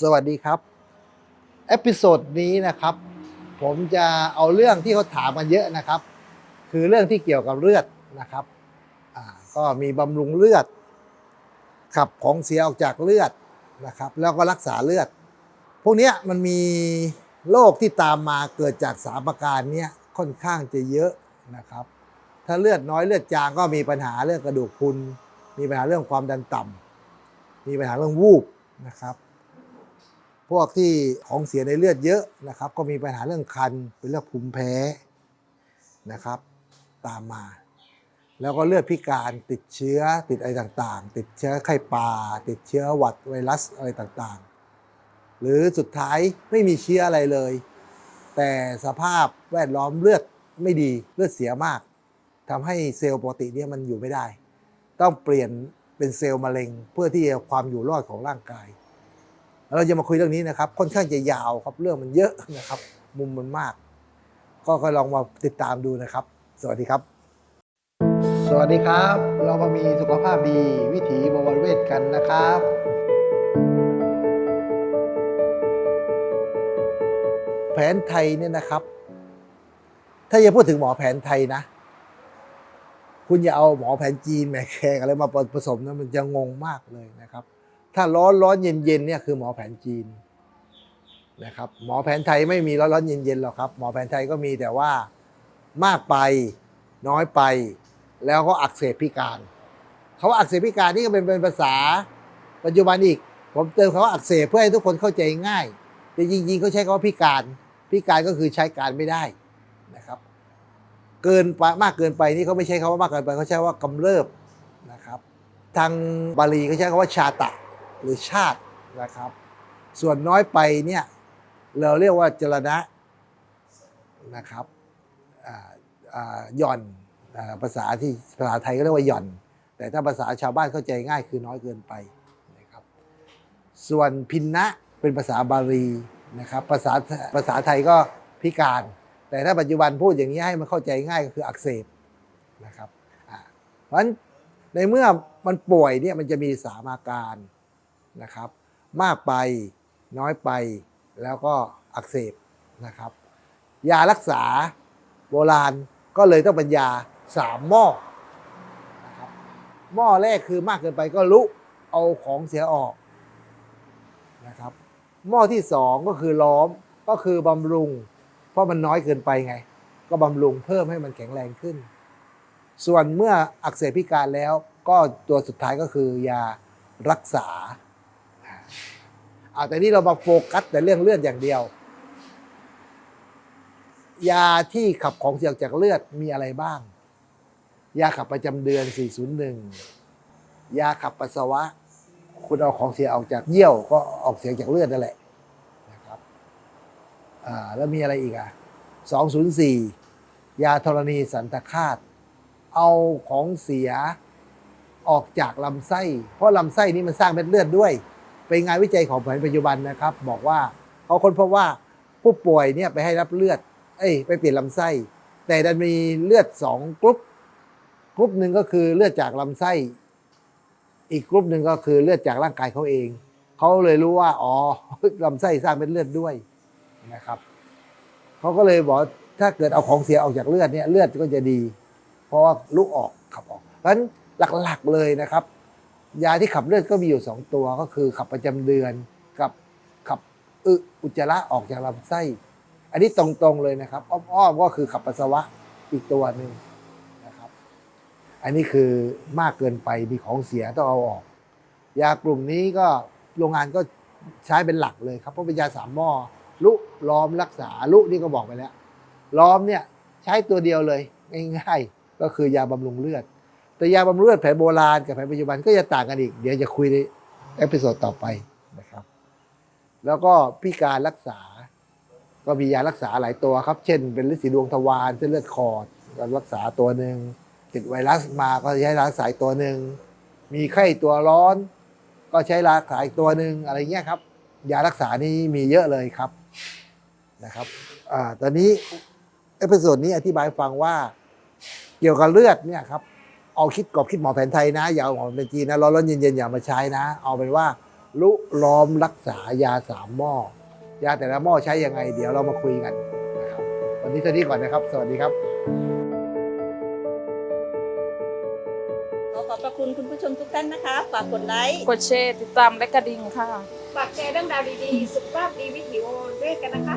สวัสดีครับ เอพิโซดนี้นะครับ ผมจะเอาเรื่องที่เขาถามกันเยอะนะครับ คือเรื่องที่เกี่ยวกับเลือดนะครับก็มีบำรุงเลือด ขับของเสียออกจากเลือดนะครับ แล้วก็รักษาเลือด พวกนี้มันมีโรคที่ตามมาเกิดจากสามประการนี้ค่อนข้างจะเยอะนะครับ ถ้าเลือดน้อยเลือดจางก็มีปัญหาเรื่องกระดูกพรุนมีปัญหาเรื่องความดันต่ำมีปัญหาเรื่องวูบนะครับ พวกที่ของเสียในเลือดเยอะนะครับ ก็มีปัญหาเรื่องคันเป็นเรื่องภูมิแพ้นะครับ ตามมา แล้วก็เลือดพิการติดเชื้อติดอะไรต่างๆ ติดเชื้อไข้ปลาติดเชื้อหวัดไวรัสอะไรต่างๆ หรือสุดท้ายไม่มีเชื้ออะไรเลย แต่สภาพแวดล้อมเลือดไม่ดีเลือดเสียมากทำให้เซลล์ปกติเนี่ยมันอยู่ไม่ได้ ต้องเปลี่ยนเป็นเซลล์มะเร็งเพื่อที่จะความอยู่รอดของร่างกาย เราจะมาคุยเรื่องนี้นะครับ ค่อนข้างจะยาวครับเรื่องมันเยอะนะครับ มุมมันมาก ก็ก็ลองมาติดตามดูนะครับ สวัสดีครับ สวัสดีครับ เรามามีสุขภาพดีวิถีบวรเวทกันนะครับแผนไทยเนี่ยนะครับ ถ้าจะพูดถึงหมอแผนไทยนะ คุณอย่าเอาหมอแผนจีนแหมแขกอะไรมาผสมนะมันจะงงมากเลยนะครับ ถ้าร้อนร้อนเย็นเย็นเนี่ยคือหมอแผนจีนนะครับหมอแผนไทยไม่มีร้อนร้อนเย็นเย็นหรอกครับ หมอแผนไทยก็มีแต่ว่ามากไปน้อยไป แล้วก็อักเสบพิการเขาว่าอักเสบพิการนี่ก็เป็นเป็นภาษา ปัจจุบันอีก ผมเติมคำว่าอักเสบเพื่อให้ทุกคนเข้าใจง่าย แต่จริงๆเขาใช้คำว่าพิการ พิการก็คือใช้การไม่ได้นะครับ เกินไปมากเกินไปนี่เขาไม่ใช้คำว่ามากเกินไปเขาใช้ว่ากำเริบนะครับ ทางบาลีเขาใช้คำว่าชาตะ หรือชาตินะครับ ส่วนน้อยไปเนี่ยเราเรียกว่าจรณะนะครับหย่อนอภาษาที่ภาษาไทยก็เรียกว่าหย่อน แต่ถ้าภาษาชาวบ้านเข้าใจง่ายคือน้อยเกินไปนะครับ ส่วนพินนะเป็นภาษาบาลีนะครับภาษาภาษาไทยก็พิการ แต่ถ้าปัจจุบันพูดอย่างนี้ให้มันเข้าใจง่ายก็คืออักเสบนะครับเพราะฉะนั้นในเมื่อมันป่วยเนี่ยมันจะมีสามอาการ นะครับ มากไปน้อยไปแล้วก็อักเสบนะครับ ยารักษาโบราณก็เลยต้องเป็นยาสามหม้อนะครับหม้อแรกคือมากเกินไปก็ลุเอาของเสียออกนะครับหม้อที่สองก็คือล้อมก็คือบำรุง เพราะมันน้อยเกินไปไง ก็บำรุงเพิ่มให้มันแข็งแรงขึ้น ส่วนเมื่ออักเสบพิการแล้วก็ตัวสุดท้ายก็คือยารักษา อาแต่นี่เรามาโฟกัสแต่เรื่องเลือดอย่างเดียว ยาที่ขับของเสียออกจากเลือดมีอะไรบ้าง ยาขับประจำเดือน 401 ยาขับปัสสาวะ คุณเอาของเสียออกจากเยี่ยวก็ออกเสียจากเลือดนั่นแหละนะครับอ่าแล้วมีอะไรอีกอะ 204 ยาธรณีสันตคาต เอาของเสียออกจากลำไส้ เพราะลำไส้นี้มันสร้างเม็ดเลือดด้วย เป็นงานวิจัยของแผนปัจจุบันนะครับ บอกว่าเขาค้นพบว่าผู้ป่วยเนี่ยไปให้รับเลือด เอ้ยไปเปลี่ยนลำไส้ แต่ดันมีเลือดสองกรุ๊ปกรุ๊ปหนึ่งก็คือเลือดจากลำไส้ อีกกรุ๊ปหนึ่งก็คือเลือดจากร่างกายเขาเอง เขาเลยรู้ว่าอ๋อลำไส้สร้างเป็นเลือดด้วยนะครับเขาก็เลยบอกถ้าเกิดเอาของเสียออกจากเลือดเนี่ยเลือดก็จะดี เพราะว่าลุกออกขับออกเพราะฉะนั้นหลักๆเลยนะครับ ยาที่ขับเลือดก็มีอยู่สองตัวก็คือขับประจำเดือนกับขับอึอุจจาระออกจากลำไส้ อันนี้ตรงๆเลยนะครับ อ้อมๆก็คือขับปัสสาวะอีกตัวหนึ่งนะครับ อันนี้คือมากเกินไปมีของเสียต้องเอาออก ยากลุ่มนี้ก็โรงงานก็ใช้เป็นหลักเลยครับเพราะเป็นยาสามหม้อลุล้อมรักษาลุนี่ก็บอกไปแล้วล้อมเนี่ยใช้ตัวเดียวเลยง่ายๆก็คือยาบำรุงเลือด แต่ยาบำรุงเลือดแผนโบราณกับแผนปัจจุบันก็จะต่างกันอีก เดี๋ยวจะคุยในเอพิโซดต่อไปนะครับ แล้วก็พิการรักษา ก็มียารักษาหลายตัวครับ เช่น เป็นฤทธิ์สีดวงทวารเส้นเลือดขอดก็รักษาตัวหนึ่งติดไวรัสมาก็ใช้รักษาตัวหนึ่งมีไข้ตัวร้อน ก็ใช้รักษาอีกตัวหนึ่งอะไรเงี้ยครับ ยารักษานี่มีเยอะเลยครับนะครับอ่าตอนนี้เอพิโซดนี้อธิบายฟังว่าเกี่ยวกับเลือดเนี่ยครับ เอาคิดกรอบคิดหมอแผนไทยนะ อย่าเอาหมอแผนจีนนะร้อนๆเย็นๆอย่ามาใช้นะ เอาเป็นว่าลุล้อมรักษายาสามหม้อยาแต่ละหม้อใช้ยังไง เดี๋ยวเรามาคุยกันนะครับวันนี้เท่านี้ก่อนนะครับ สวัสดีครับขอขอบพระคุณคุณผู้ชมทุกท่านนะคะฝากกดไลค์กดแชร์ติดตามและกระดิ่งค่ะ ฝากแชร์เรื่องราวดีๆ สุขภาพดีวิถีโอด้วยกันนะคะ